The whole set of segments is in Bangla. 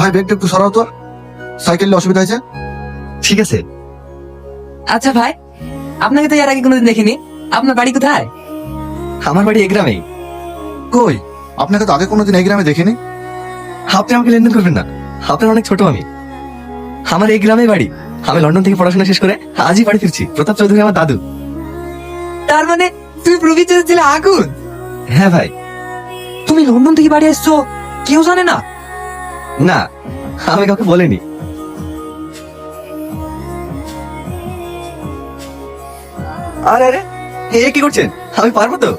ভাই ব্যাগটা একটু সরাও তো। সাইকেলে অসুবিধা হয়েছে? ঠিক আছে। আচ্ছা ভাই আপনাকে তো এর আগে কোনোদিন দেখিনি। আপনার বাড়ি কোথায়? আমার বাড়ি এই গ্রামেই কই? আপনাকে তো আগে কোনোদিন এই গ্রামে দেখিনি। আপনি আমাকে লেনদেন করবেন না। আপনার অনেক ছোট আমি। আমার এই গ্রামে বাড়ি। আমি লন্ডন থেকে পড়াশোনা শেষ করে আজই বাড়ি ফিরছি। প্রতাপ চৌধুরী আমার দাদু। তার মানে তুমি প্রবীর ছিলে আগুন? হ্যাঁ ভাই। তুমি লন্ডন থেকে বাড়ি এসছো কেউ জানে না? না আমি কাউকে বলিনি। আরে আরে এ কি করছেন? আমি পারব তো?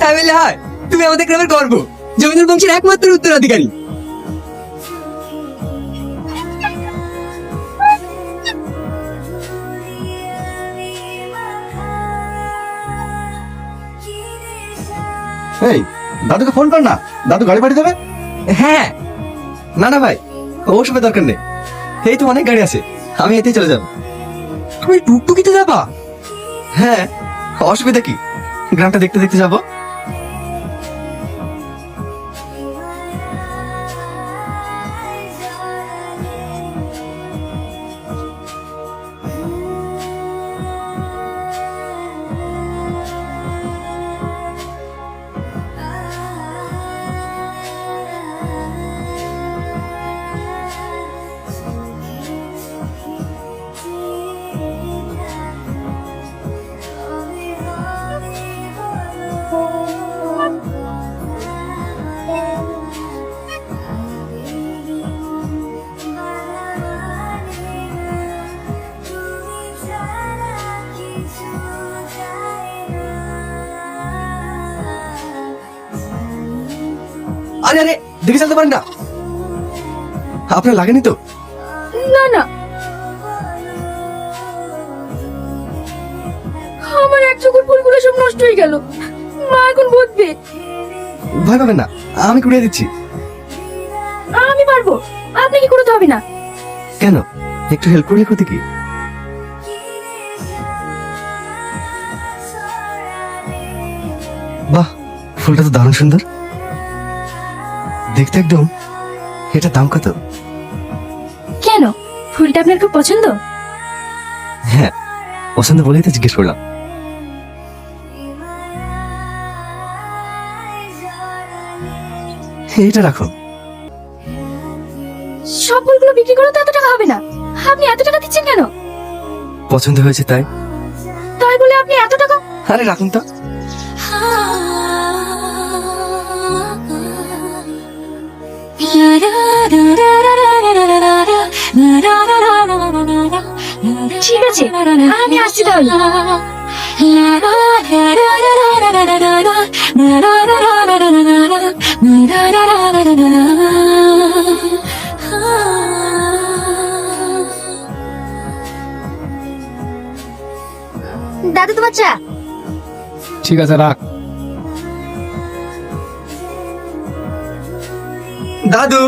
তাই হয় তুমি আমাদের গ্রামের গর্ব। জমিদার বংশের একমাত্র উত্তরাধিকারী। এই দাদুকে ফোন কর না। দাদু গাড়ি পাঠিয়ে দেবে? হ্যাঁ না না ভাই, ওসবের দরকার নেই। এই তো অনেক গাড়ি আছে, আমি এতেই চলে যাব। তুমি টুকটুকিতে যাবা? হ্যাঁ অসুবিধা কি? গ্রামটা দেখতে দেখতে যাব? আরে আরে দেখে চলতে পারেন না। আপনার লাগেনি তো? না না। আমার এক চোখের ফুলগুলো সব নষ্ট হয়ে গেল। মা এখন বুঝবে ভয় পাবেন না আমি কুড়িয়ে দিচ্ছি। আমি পারব। আপনি কি করতে হবে না? কেন? একটু হেল্প করলে ক্ষতি কি? বাহ ফুলটা তো দারুণ সুন্দর। দেখতে একদম এটা দাম কত? কেন? ফুলটা আপনার খুব পছন্দ? হ্যাঁ পছন্দ বলেই তো জিজ্ঞেস করলাম। এইটা রাখুন সব ফুলগুলো বিক্রি করে তো এত টাকা হবে না। আপনি এত টাকা দিচ্ছেন কেন? পছন্দ হয়েছে তাই। তাই বলে আপনি এত টাকা আরে রাখুন তো। ঠিক আছে আমি আসছি তাহলে। দাদু তোমার চা? ঠিক আছে রাখ। দাদু।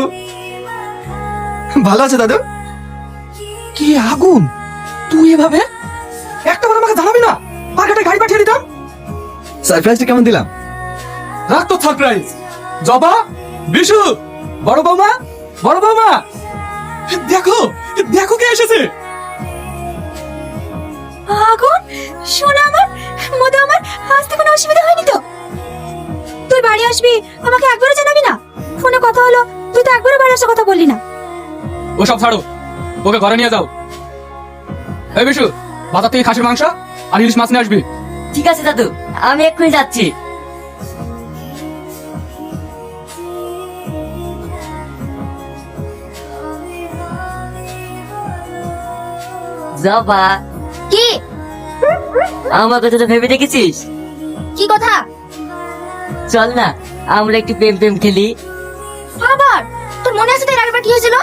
ভালো আছে দাদু? কি আগুন? তুই এভাবে? একটা বার আমাকে জানাবি না? মার্কেটে গাড়ি পাঠিয়ে দিতাম। সারপ্রাইজটা কেমন দিলাম? রাখ তো সারপ্রাইজ। জবা, বিশু, বড় বৌমা বড় বৌমা। দেখো দেখো কে এসেছে। আগুন? শোনা আমার মতো আমার আসতে কোনো অসুবিধা হয়নি তো। তুই বাড়ি আসবি, আমাকে একবারও জানাবি না। ফোনে কথা হলো তুই তো একবারও বাড়ি আসার কথা বললি না। ওসব ছাড়ো ওকে ঘরে নিয়ে যাও। এই বিশু বাজার থেকে খাসির মাংস আর ইলিশ মাছ নিয়ে আসবি। ঠিক আছে দাদু আমি এক্ষুনি যাচ্ছি। জবা কি? আমার কথা তো ভেবে দেখেছিস? কি কথা? চল না আমরা একটু প্রেম প্রেম খেলি। আগেরবার কি হয়েছিল?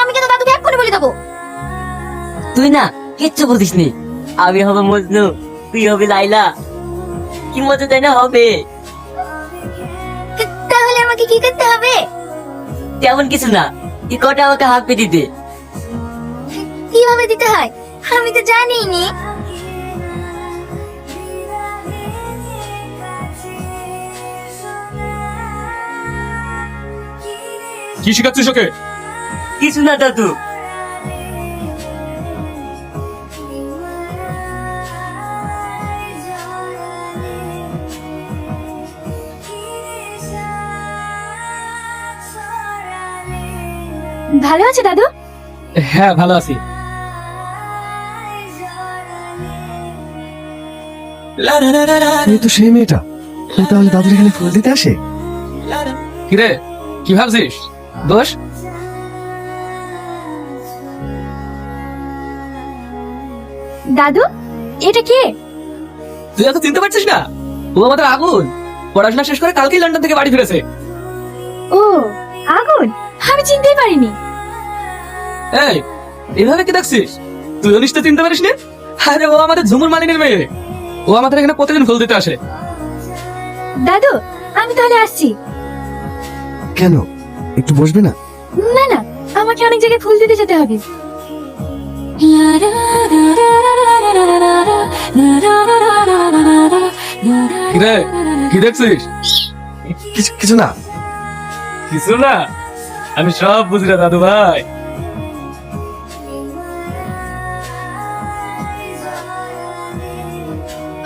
আমি কিন্তু দাদুকে এক্ষুনি বলে দেবো। তুই না কিচ্ছু বুঝিস নি। আমি হব মজনু তুই হবে লাইলা। কি মজা তাই না হবে? তাহলে আমাকে কি করতে হবে? তেমন কিছু না। তুই কটা আমাকে হাত পেতে দে। কীভাবে দিতে হয়? আমি তো জানি নি কি শিখাচ্ছিস ওকে? কিছু না দাদু। ভালো আছে দাদু? হ্যাঁ ভালো আছি। এই তো সেই মেয়েটা। ও তাহলে দাদুর এখানে ফুল দিতে আসে? কিরে কি ভাবছিস? দোষ? দাদু এটা কে? তুই এত চিনতে পারছিস না? ও আমাদের আগুন। পড়াশোনা শেষ করে কালকেই লন্ডন থেকে বাড়ি ফিরেছে। ও আগুন? আমি চিনতেই পারিনি। এই এভাবে কি দেখছিস? তুইও নিশ্চয় চিনতে পারিস নি? আরে ও আমাদের ঝুমুর মালিনের মেয়ে। ও আমাদের এখানে প্রতিদিন ফুল দিতে আসে। দাদু আমি তাহলে আসছি। কেন? একটু বসবে না? না না আমাকে অনেক জায়গায় ফুল দিতে যেতে হবে। কিরে? কি দেখছিস? কিছু না। কিছু না? আমি সব বুঝি রে দাদু ভাই।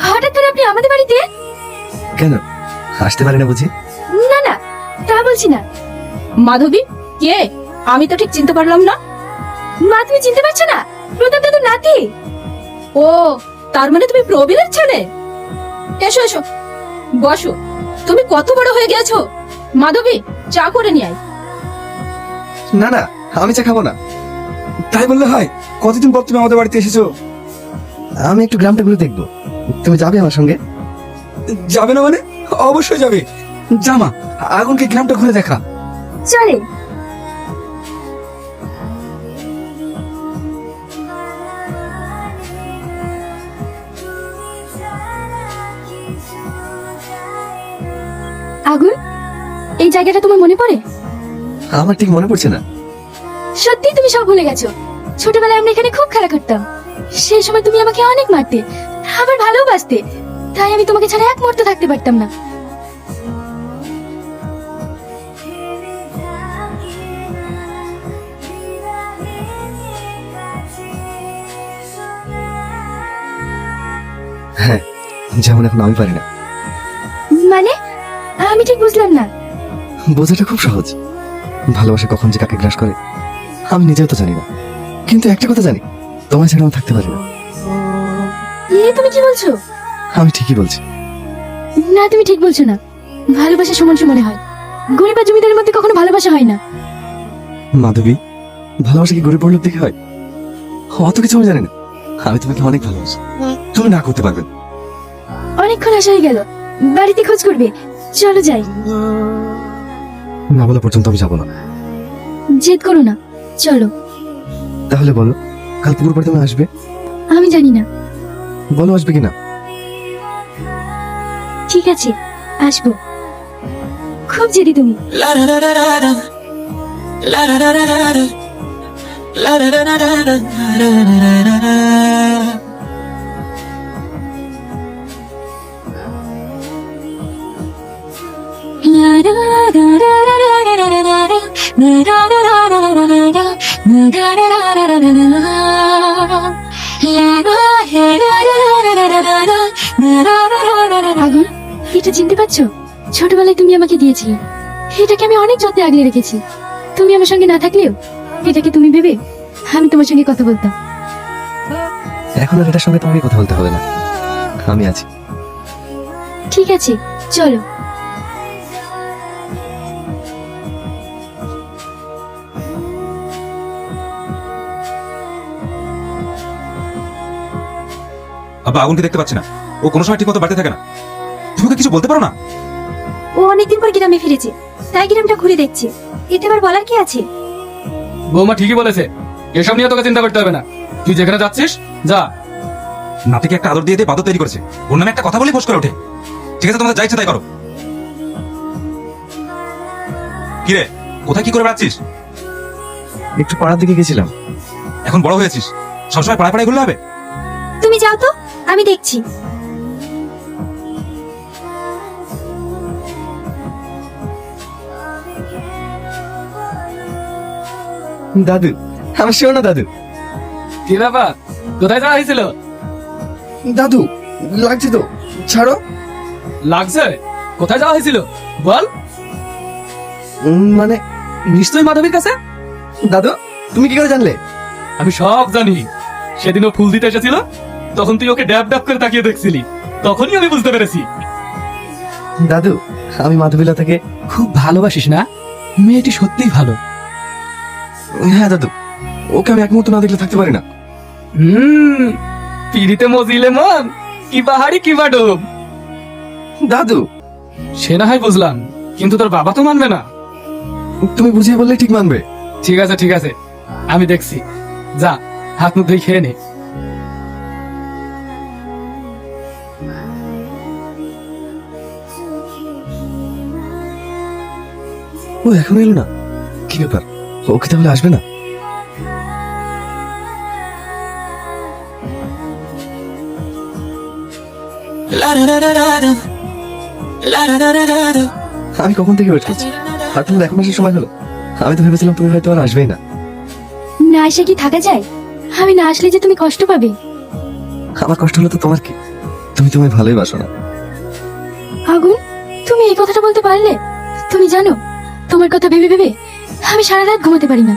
হঠাৎ করে আপনি আমাদের বাড়িতে? কেন? আসতে পারে না বুঝি? না না তা বলছি না। মাধবী কে? আমি তো ঠিক চিনতে পারলাম না। মা তুমি চিনতে পারছ না? প্রতাপ দাদুর নাতি? ও তার মানে তুমি প্রবীরের ছেলে? এসো এসো। বসো। তুমি কত বড় হয়ে গেছো? মাধবী চা করে নিয়ে আয়। না না আমি চা খাব না। তাই বললে হয় কতদিন পর তুমি আমাদের বাড়িতে এসেছ? আমি একটু গ্রামটা ঘুরে দেখব। তুমি যাবে আমার সঙ্গে? যাবে না মানে? অবশ্যই যাবে। জামা আগুনকে গ্রামটা ঘুরে দেখা। চলে। আগুন? এই জায়গাটা তোমার মনে পড়ে? আমার ঠিক মনে পড়ছে না। সত্যি তুমি সব ভুলে গেছো। ছোটবেলায় আমরা এখানে খুব খেলা করতাম। সেই সময় তুমি আমাকে অনেক মারতে আবার ভালোবাসতে তাই আমি তোমাকে ছাড়া এক মুহূর্ত থাকতে পারতাম না। হ্যাঁ যেমন এখন আমি পারি না। আমি ঠিক বুঝলাম না। বোঝাটা খুব সহজ। ভালোবাসা কখন যে কাকে গ্রাস করে আমি নিজেও তো জানি না। কিন্তু একটা কথা জানি তোমার ছাড়া আমি থাকতে পারি না। এ তুমি কি বলছো? আমি ঠিকই বলছি। না তুমি ঠিক বলছো না। ভালোবাসা সমান সমানে হয়। গরিব আর জমিদারের মধ্যে কখনো ভালোবাসা হয় না। মাধবী ভালোবাসা কি গরিব পড়লোর দেখে হয়? অত কিছু আমি জানি না। আমি তোমাকে অনেক ভালোবাসি। তুমি না করতে পারবে। অনেকক্ষণ আসা হয়ে গেল। বাড়িতে খোঁজ করবে। চলো যাই না বলা পর্যন্ত আমি যাব না জেদ করো না চলো তাহলে বলো কাল পুকুর পাড়ে তুমি আসবে আমি জানি না বলো আসবে কিনা ঠিক আছে আসব খুব জেদি তুমি আগুন এটা চিনতে পারছ? ছোটবেলায় তুমি আমাকে দিয়েছিলে। এটাকে আমি অনেক যত্নে আগলে রেখেছি। তুমি আমার সঙ্গে না থাকলেও এটাকে তুমি ভেবে আমি তোমার সঙ্গে কথা বলতাম। এখন আর এটার সঙ্গে তোমাকে কথা বলতে হবে না। আমি আছি। ঠিক আছে চলো। আব্বা আগুনকে দেখতে পাচ্ছি না। ও কোনো সময় ঠিক মতো থাকে না। তুমি ওকে কিছু বলতে পারো না? ও অনেকদিন পর গ্রামে ফিরেছে। তাই গ্রামটা ঘুরে দেখছে। এতে আবার বলার কি আছে? বৌমা ঠিকই বলেছে। এসব নিয়ে তোকে চিন্তা করতে হবে না। তুই যেখানে যাচ্ছিস যা। নাতিকে একটা আদর দিয়ে দিয়ে বাদর তৈরি করেছে। ওর নামে একটা কথা বলেই ফোস করে ওঠে। ঠিক আছে তোমাদের যা ইচ্ছা তাই করো। কিরে কোথায় কি করে বেড়াচ্ছিস? একটু পাড়ার দিকে গেছিলাম। এখন বড় হয়েছিস। সবসময় পাড়ায় পাড়ায় ঘুরলে হবে? তুমি যাও তো। আমি দেখছি। দাদু আমার শোনো না দাদু। কি ব্যাপার? কোথায় যাওয়া হয়েছিল? দাদু লাগছে তো। ছাড়ো। লাগছে? কোথায় যাওয়া হয়েছিল? বল। উম, মানে নিশ্চয়ই মাধবীর কাছে? দাদু তুমি কি করে জানলে? আমি সব জানি। সেদিন ও ফুল দিতে এসেছিল। তখন তুই ওকে ড্যাব ড্যাব করে তাকিয়ে দেখছিলি। তখনই আমি বুঝতে পেরেছি। দাদু আমি মাধবীলতাকে খুব ভালোবাসিস না? মেয়েটি সত্যিই ভালো। হ্যাঁ দাদু ওকে আমি এক মুহূর্ত না দেখলে থাকতে পারি না। হুম পিড়িতে মজিলে মন কি বাহারি কি বাডব। দাদু। সে না হয় বুঝলাম কিন্তু তোর বাবা তো মানবে না। তুমি বুঝিয়ে বললে ঠিক মানবে। ঠিক আছে ঠিক আছে আমি দেখছি। যা হাত মুখ ধুই খেয়ে নে। ও এখনও এলো না? কি ব্যাপার? ও কি তাহলে আসবে না? আমি কখন থেকে ওয়েট করছি? আর তোমার এক মাসের সময় হলো। আমি তো ভেবেছিলাম তুমি হয়তো আর আসবেই না। না এসে কি থাকা যায়? আমি না আসলে যে তুমি কষ্ট পাবে। আমার কষ্ট হলো তো তোমার কি? তুমি তোমায় ভালোই বাসো না। আগুন তুমি এই কথাটা বলতে পারলে? তুমি জানো তোমার কথা ভেবে ভেবে আমি সারা রাত ঘুমাতে পারি না।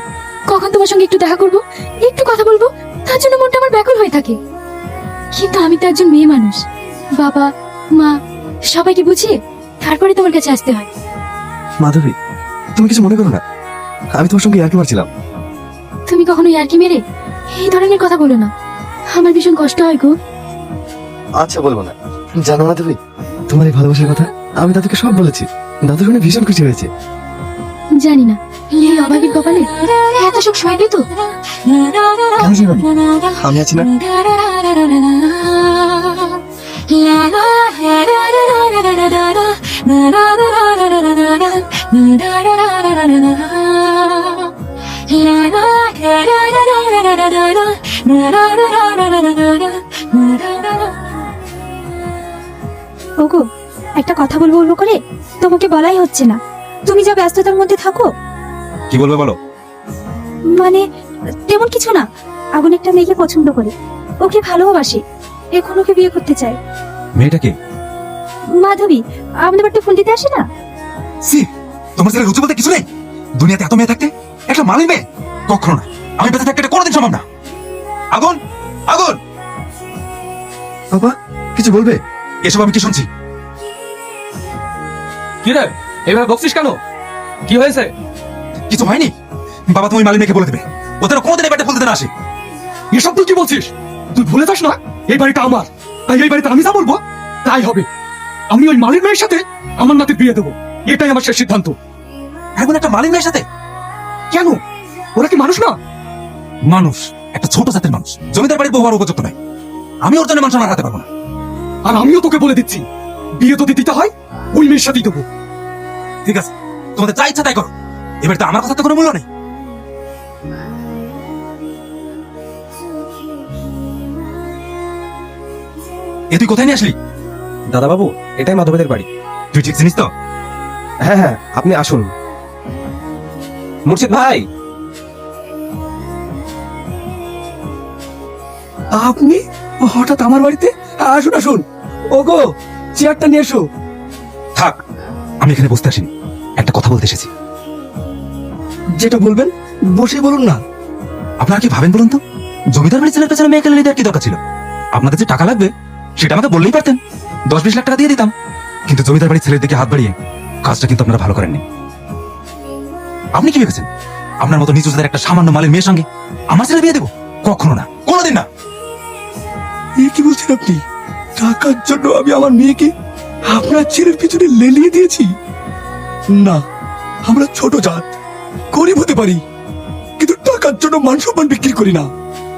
কখন তোমার সঙ্গে একটু দেখা করব একটু কথা বলব তার জন্য মনটা আমার ব্যাকুল হয়ে থাকে। কিন্তু আমি তো একজন মেয়ে মানুষ। বাবা মা সবাইকে বুঝিয়ে তারপরে তোমার কাছে আসতে হয়। মাধবী তুমি কিছু মনে করো না। আমি তোমার সঙ্গে একবার ছিলাম তুমি কখনো ইয়ার্কি মেরে এই ধরনের কথা বলো না। আমার ভীষণ কষ্ট হয় গো। আচ্ছা বলব না। জানো মাধবী তোমার এই ভালোবাসার কথা আমি দাদুকে সব বলেছি। দাদু শুনে ভীষণ খুশি হয়েছে। জানি না এই অভাগীর কপালে এত সুখ সইবে তো। আমি আছি না। ওগো একটা কথা বলব বলব করে? তোমাকে বলাই হচ্ছে না। তুমি যা ব্যস্ততার মধ্যে থাকো। কি বলবে বলো? মানে তেমন কিছু না। আগুন একটা মেয়েকে পছন্দ করে। ওকে ভালোবাসে। এখন ওকে বিয়ে করতে চায় মেয়েটাকে মাধবী আমাদের বাড়িতে ফুল দিতে আসে না? সি তোমার ছেলে রুচি বলতে কিছু নেই। দুনিয়াতে এত মেয়ে থাকতে একটা মালিক মেয়ে কখনো না। আমি বেঁচে থাকতে এটা কোনোদিন সম্ভব না। আগুন আগুন! বাবা কিছু বলবে? এসব আমি কি শুনছি? কি রে? এবার বকছিস কেন? কি হয়েছে? কিছু হয়নি? বাবা তুমি মালিক মেয়েকে বলে দেবে। ওদের কোনোদিন এই বাড়িতে ফুল না আসে। এসব তুই কি বলছিস? তুই ভুলে যাস না? এই বাড়িটা আমার। তাই এই বাড়িতে আমি যা বলব তাই হবে। আমি ওই মালিক মেয়ের সাথে আমার নাতির বিয়ে দেবো। এটাই আমার শেষ সিদ্ধান্ত। এখন একটা মালিক মেয়ের সাথে? কেন? ওরা কি মানুষ না? মানুষ একটা ছোট জাতের মানুষ। জমিদার বাড়ির বহু আর উপযুক্ত নয়। আমি ওর জন্য মানুষ আমার হাতে পারব না। আর আমিও তোকে বলে দিচ্ছি বিয়ে যদি দিতে হয় ওই মেয়ের সাথেই দেবো। ঠিক আছে তোমাদের যা ইচ্ছা তাই করো। এবার তো আমার কথা তো কোনো মূল্য নেই। এ তুই কোথায় নিয়ে আসলি? দাদা বাবু এটাই মাধবীদের বাড়ি। তুই ঠিক চিনিস তো? হ্যাঁ হ্যাঁ আপনি আসুন। মুর্শিদ ভাই! আপনি হঠাৎ আমার বাড়িতে আসুন আসুন। ওগো চেয়ারটা নিয়ে এসো। থাক আমি এখানে বসতে আসিনি। একটা কথা বলতে এসেছি। যেটা বলবেন বসে বলুন না। আপনারা কি ভাবেন বলুন তো? জমিদার বাড়ির ছেলের পেছনে মেয়ে কি দরকার ছিল? আপনাদের যে টাকা লাগবে সেটা আমাকে বললেই পারতেন। দশ বিশ লাখ টাকা দিয়ে দিতাম। কিন্তু জমিদার বাড়ির ছেলের দিকে হাত বাড়িয়ে কাজটা কিন্তু আপনারা ভালো করেননি। আপনি কি ভেবেছেন? আপনার মতো নিচু একটা সামান্য মালের মেয়ের সঙ্গে আমার ছেলে বিয়ে দেবো? কখনো না। কোনোদিন না। কি বলছেন আপনি? টাকার জন্য আমি আমার মেয়েকে আপনার ছেলের পিছনে লেলিয়ে দিয়েছি। না, আমরা ছোট জাত, গরিব হতে পারি, কিন্তু টাকার জন্য মান সম্মান বিক্রি করি না।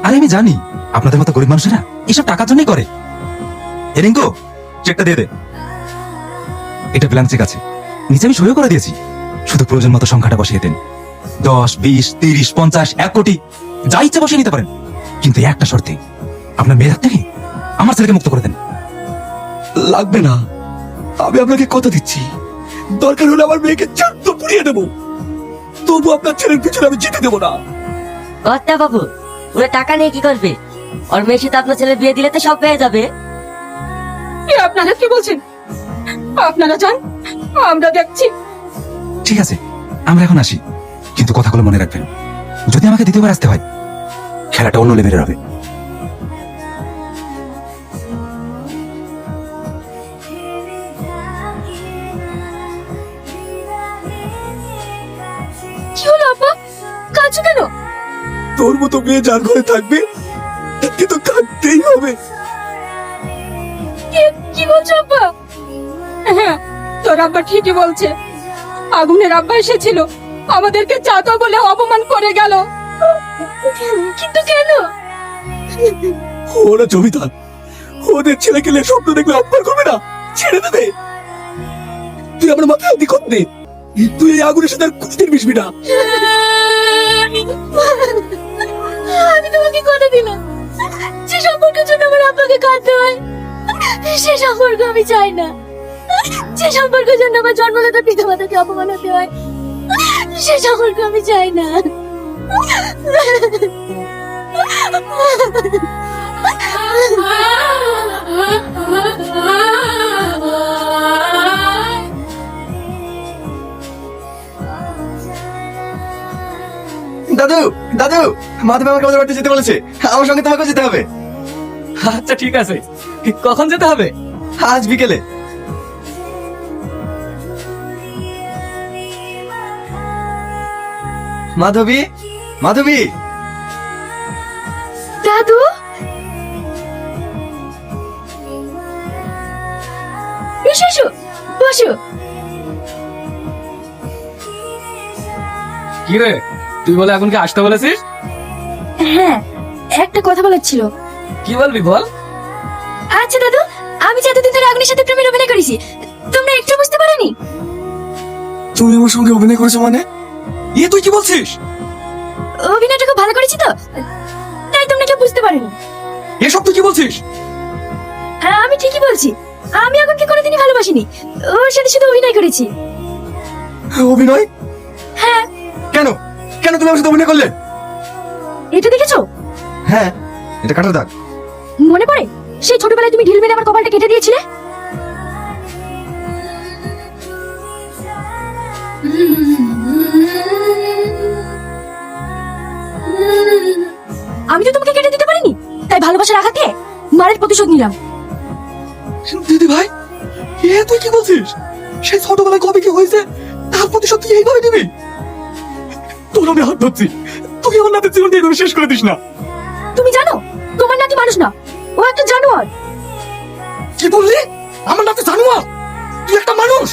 আরে, আমি জানি, আপনাদের মতো গরিব মানুষেরা এসব টাকার জন্যই করে। এ রিঙ্কু চেকটা দিয়ে দে। এটা ব্ল্যাঙ্ক চেক আছে। নিচে আমি সইও করে দিয়েছি। শুধু প্রয়োজন মতো সংখ্যাটা বসিয়ে দেন। দশ, বিশ, তিরিশ, পঞ্চাশ, এক কোটি, যা ইচ্ছে বসিয়ে নিতে পারেন। কিন্তু একটা শর্তে, আপনার মেয়ের হাত থেকে আমার ছেলেকে মুক্ত করে দেন। লাগবে না। আমি আপনাকে কথা দিচ্ছি। দরকার হলে আমার মেয়েকে চারটো পুড়িয়ে দেবো। তবু আপনার ছেলের পিছনে আমি যেতে দেবো না। কর্তা বাবু ওরা টাকা নিয়ে কি করবে? ওর মেয়ের সাথে আপনার ছেলে বিয়ে দিলে তো সব পেয়ে যাবে। এ আপনারা কি বলছেন? আপনারা যান আমরা দেখছি। ঠিক আছে আমরা এখন আসি। কিন্তু কথাগুলো মনে রাখবেন। যদি আমাকে দ্বিতীয়বার আসতে হয় খেলাটা অন্য লেভেলের হবে। তোর মতো মেয়ে যার ঘরে থাকবে তাকে তো কাঁদতেই হবে। কি- বলছো আপা হ্যাঁ তোর আব্বা ঠিকই বলছে। আগুনের আব্বা এসেছিল আমাদেরকে চাতা বলে অপমান করে গেল। কিন্তু কেন? ওরা জমিদার ওদের ছেলে গেলে স্বপ্ন দেখলে অপমান করবে না ছেড়ে দেবে। তুই আমার মাথায় কর দে তুই এই আগুনের সাথে আর কোনোদিন মিশবি না। আব্বাকে কাঁদতে হয়। সে সম্পর্ক আমি চাই না। যে সম্পর্কের জন্য আমার জন্মদাতা পিতা মাতাকে হয়। সে সম্পর্ক আমি চাই না। দাদু দাদু মাধব আমাকে আমাদের বাড়িতে যেতে বলেছে। আমার সঙ্গে তোমাকেও যেতে হবে। আচ্ছা ঠিক আছে। কখন যেতে হবে? আজ বিকেলে। মাধবী মাধবী। দাদু? এসো এসো বসো। কি রে তুই বলে এখনকে আসতে বলেছিস? হ্যাঁ একটা কথা বলার ছিল। কি বলবি বল? আচ্ছা দাদু আমি যে এতদিন ধরে আগুনের সাথে প্রেমের অভিনয় করেছি তোমরা একটু বুঝতে পারোনি? তুমি আমার সঙ্গে অভিনয় করেছ মানে? ইয়ে তুই কি বলছিস? অভিনয়টা খুব ভালো করেছি তো তাই তোমরা কেউ বুঝতে পারোনি। এসব তুই কি বলছিস? হ্যাঁ আমি ঠিকই বলছি। আমি আগুনকে কোনোদিনই ভালোবাসিনি ওর সাথে শুধু অভিনয় করেছি। অভিনয়? হ্যাঁ। কেন? কেন তুমি আমার সাথে অভিনয় করলে? এটা দেখেছ? হ্যাঁ এটা কাটার দাগ। মনে পড়ে? সেই ছোটবেলায় তুমি ঢিল মেরে আমার কপালটা কেটে দিয়েছিলে? আমি তো তোমাকে কেটে দিতে পারিনি। তাই ভালোবাসার আঘাত দিয়ে মারের প্রতিশোধ নিলাম। দিদি ভাই এ তুই কি বলছিস? সেই ছোটবেলায় কবে কি হয়েছে? তার প্রতিশোধ তুই এইভাবে দিবি তোর আমি হাত ধরছি। তুই আমার নাতে জীবনটা এইভাবে শেষ করে দিস না। তুমি জানো তোমার নাতি মানুষ না। একটা জানোয়ার। কি বললি? আমার নাতে জানোয়ার? তুই একটা মানুষ?